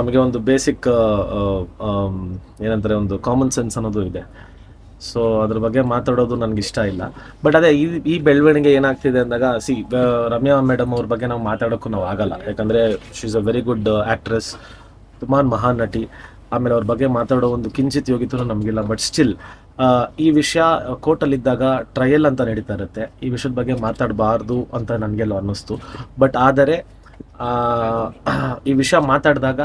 ನಮಗೆ ಒಂದು ಬೇಸಿಕ್ ಏನಂತಾರೆ ಒಂದು ಕಾಮನ್ ಸೆನ್ಸ್ ಅನ್ನೋದು ಇದೆ. ಸೊ ಅದ್ರ ಬಗ್ಗೆ ಮಾತಾಡೋದು ನನಗೆ ಇಷ್ಟ ಇಲ್ಲ. ಬಟ್ ಅದೇ, ಈ ಈ ಬೆಳವಣಿಗೆ ಏನಾಗ್ತಿದೆ ಅಂದಾಗ ಸಿ ರಮ್ಯಾ ಮೇಡಮ್ ಅವ್ರ ಬಗ್ಗೆ ನಾವು ಮಾತಾಡೋಕ್ಕೂ ನಾವು ಆಗಲ್ಲ. ಯಾಕಂದರೆ is a very good actress ತುಂಬಾ ಮಹಾನ್ ನಟಿ. ಆಮೇಲೆ ಅವ್ರ ಬಗ್ಗೆ ಮಾತಾಡೋ ಒಂದು ಕಿಂಚಿತ್ ಯೋಗಿತೂ ನಮಗಿಲ್ಲ. ಬಟ್ ಸ್ಟಿಲ್ ಈ ವಿಷಯ ಕೋರ್ಟಲ್ಲಿದ್ದಾಗ ಟ್ರಯಲ್ ಅಂತ ನಡೀತಾ ಇರುತ್ತೆ. ಈ ವಿಷಯದ ಬಗ್ಗೆ ಮಾತಾಡಬಾರ್ದು ಅಂತ ನನಗೆಲ್ಲ ಅನ್ನಿಸ್ತು. ಬಟ್ ಆದರೆ ಈ ವಿಷಯ ಮಾತಾಡಿದಾಗ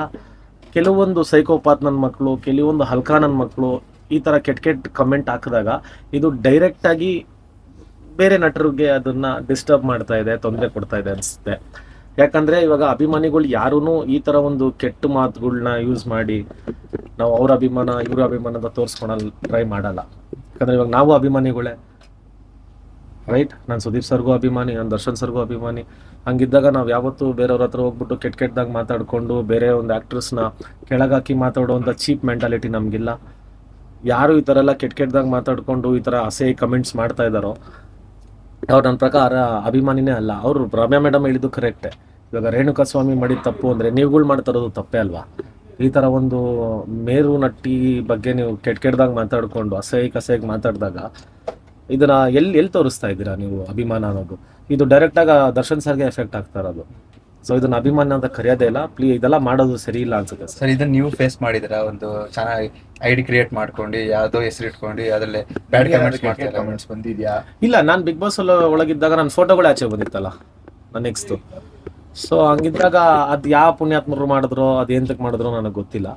ಕೆಲವೊಂದು ಸೈಕೋಪಾತ್ ನನ್ನ ಮಕ್ಕಳು ಕೆಲವೊಂದು ಹಲ್ಕಾ ನನ್ನ ಮಕ್ಕಳು ಈ ಥರ ಕೆಟ್ಟ ಕೆಟ್ಟ ಕಮೆಂಟ್ ಹಾಕಿದಾಗ ಇದು ಡೈರೆಕ್ಟಾಗಿ ಬೇರೆ ನಟರಿಗೆ ಅದನ್ನು ಡಿಸ್ಟರ್ಬ್ ಮಾಡ್ತಾ ಇದೆ, ತೊಂದರೆ ಕೊಡ್ತಾ ಇದೆ ಅನಿಸುತ್ತೆ. ಯಾಕಂದರೆ ಇವಾಗ ಅಭಿಮಾನಿಗಳು ಯಾರೂ ಈ ಥರ ಒಂದು ಕೆಟ್ಟ ಮಾತುಗಳನ್ನ ಯೂಸ್ ಮಾಡಿ ನಾವು ಅವ್ರ ಅಭಿಮಾನ, ಇವ್ರ ಅಭಿಮಾನದ ತೋರಿಸ್ಕೊಳಲ್ಲ ಟ್ರೈ ಮಾಡಲ್ಲ. ಯಾಕಂದರೆ ಇವಾಗ ನಾವು ಅಭಿಮಾನಿಗಳೇ ರೈಟ್ ನಾನು ಸುದೀಪ್ ಸರ್ಗೂ ಅಭಿಮಾನಿ, ನಾನು ದರ್ಶನ್ ಸರ್ಗೂ ಅಭಿಮಾನಿ. ಹಂಗಿದ್ದಾಗ ನಾವು ಯಾವತ್ತೂ ಬೇರೆಯವ್ರ ಹತ್ರ ಹೋಗ್ಬಿಟ್ಟು ಕೆಟ್ಟ ಕೆಟ್ಟದಾಗ ಮಾತಾಡಿಕೊಂಡು ಬೇರೆ ಒಂದು ಆ್ಯಕ್ಟ್ರೆಸ್ನ ಕೆಳಗಾಕಿ ಮಾತಾಡುವಂಥ ಚೀಪ್ ಮೆಂಟಾಲಿಟಿ ನಮಗಿಲ್ಲ. ಯಾರು ಈ ಥರ ಎಲ್ಲ ಕೆಟ್ಟ ಕೆಟ್ಟದಾಗ ಮಾತಾಡ್ಕೊಂಡು ಈ ಥರ ಅಸೆ ಕಮೆಂಟ್ಸ್ ಮಾಡ್ತಾ ಇದ್ದಾರೋ, ಅವ್ರು ನನ್ನ ಪ್ರಕಾರ ಅಭಿಮಾನಿನೇ ಅಲ್ಲ. ಅವರು ರಮ್ಯಾ ಮೇಡಮ್ ಹೇಳಿದ್ದು ಕರೆಕ್ಟೇ ಇವಾಗ ರೇಣುಕಾ ಸ್ವಾಮಿ ಮಾಡಿದ ತಪ್ಪು ಅಂದರೆ ನೀವುಗಳು ಮಾಡ್ತಾ ಇರೋದು ತಪ್ಪೇ ಅಲ್ವಾ? ಈ ಥರ ಒಂದು ಮೇರು ನಟ್ಟಿ ಬಗ್ಗೆ ನೀವು ಕೆಟ್ಟ ಕೆಟ್ಟದಾಗ ಮಾತಾಡ್ಕೊಂಡು ಅಸಹ್ಯಕ್ಕೆ ಅಸಹ್ಯಕ್ಕೆ ಮಾತಾಡಿದಾಗ ಇದನ್ನ ಎಲ್ಲಿ ಎಲ್ಲಿ ತೋರಿಸ್ತಾ ಇದ್ದೀರಾ ನೀವು ಅಭಿಮಾನ ಅನ್ನೋದು? ಇದು ಡೈರೆಕ್ಟಾಗಿ ದರ್ಶನ್ ಸರ್ಗೆ ಎಫೆಕ್ಟ್ ಆಗ್ತಾ ಇರೋದು. ಸೊ ಇದನ್ನ ಅಭಿಮಾನ ಅಂತ ಕರೆಯೋದೇ ಇಲ್ಲ. ಪ್ಲೀ ಇದೆಲ್ಲ ಮಾಡೋದು ಸರಿ ಇಲ್ಲ ಅನ್ಸುತ್ತೆ ಸರ್. ಸರ್ ಇದನ್ನ ನೀವು ಫೇಸ್ ಮಾಡಿದ್ರ ಒಂದು ಚೆನ್ನಾಗಿ ಐಡಿ ಕ್ರಿಯೇಟ್ ಮಾಡ್ಕೊಂಡು ಯಾವ್ದೋ ಹೆಸರು ಇಟ್ಕೊಂಡು ಅದ್ರಲ್ಲಿ ಬ್ಯಾಡ್ ಕಮೆಂಟ್ಸ್ ಮಾಡ್ತಾರೆ? ಕಮೆಂಟ್ಸ್ ಬಂದಿದ್ಯಾ? ಇಲ್ಲ ನಾನು ಬಿಗ್ ಬಾಸ್ ಒಳಗಿದ್ದಾಗ ನನ್ನ ಫೋಟೋಗಳು ಆಚೆ ಬಂದಿತ್ತಲ್ಲ ನನ್ನ ನೆಕ್ಸ್ಟು ಸೊ ಹಂಗಿದ್ದಾಗ ಅದು ಯಾವ ಪುಣ್ಯಾತ್ಮರು ಮಾಡಿದ್ರೋ ಅದು ಎಂತಕ್ಕೆ ಮಾಡಿದ್ರೋ ನನಗೆ ಗೊತ್ತಿಲ್ಲ.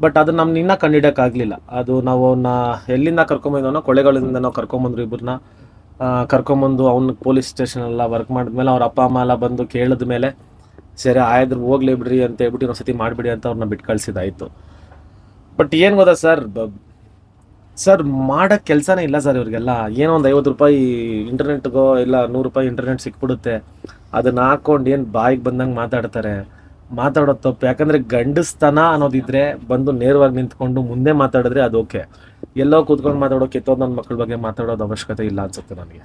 ಬಟ್ ಅದು ನಮ್ನ ಇನ್ನೂ ಕಂಡಿಡಿಯೋಕ್ಕಾಗಲಿಲ್ಲ ಅದು ನಾವು ಅವನ್ನ ಎಲ್ಲಿಂದ ಕರ್ಕೊಂಬಂದವನೋ ಕೊಳೆಗಳಿಂದ ನಾವು ಕರ್ಕೊಂಬಂದ್ರು ಇಬ್ಬರನ್ನ ಕರ್ಕೊಂಬಂದು ಅವ್ನ ಪೊಲೀಸ್ ಸ್ಟೇಷನ್ ಎಲ್ಲ ವರ್ಕ್ ಮಾಡಿದ್ಮೇಲೆ ಅವ್ರ ಅಪ್ಪ, ಅಮ್ಮ ಎಲ್ಲ ಬಂದು ಕೇಳಿದ ಮೇಲೆ ಸರಿ ಆಯ್ದ್ರೆ, ಹೋಗ್ಲಿ ಬಿಡ್ರಿ ಅಂತ ಹೇಳ್ಬಿಟ್ಟು ಇನ್ನೊಂದು ಸತಿ ಮಾಡಿಬಿಡಿ ಅಂತ ಅವ್ರನ್ನ ಬಿಟ್ಟು ಕಳ್ಸಿದ್ದಾಯ್ತು. ಬಟ್ ಏನು ಗೊತ್ತಾ ಸರ್? ಸರ್ ಮಾಡೋ ಕೆಲಸನೇ ಇಲ್ಲ ಸರ್ ಇವ್ರಿಗೆಲ್ಲ. ಏನೋ ಒಂದು ಐವತ್ತು ರೂಪಾಯಿ ಇಂಟರ್ನೆಟ್ಗೋ ಇಲ್ಲ ನೂರು ರೂಪಾಯಿ ಇಂಟರ್ನೆಟ್ ಸಿಕ್ಬಿಡುತ್ತೆ. ಅದನ್ನ ಹಾಕೊಂಡು ಏನು ಬಾಯಿಗೆ ಬಂದಂಗೆ ಮಾತಾಡ್ತಾರೆ? ಮಾತಾಡೋದು ತಪ್ಪು. ಯಾಕಂದರೆ ಗಂಡಸ್ತನ ಅನ್ನೋದಿದ್ರೆ ಬಂದು ನೇರವಾಗಿ ನಿಂತ್ಕೊಂಡು ಮುಂದೆ ಮಾತಾಡಿದ್ರೆ ಅದು ಓಕೆ. ಎಲ್ಲೋ ಕೂತ್ಕೊಂಡು ಮಾತಾಡೋ ಕೆತ್ತೋದು ನನ್ನ ಮಕ್ಕಳ ಬಗ್ಗೆ ಮಾತಾಡೋದು ಅವಶ್ಯಕತೆ ಇಲ್ಲ ಅನ್ಸುತ್ತೆ ನನಗೆ.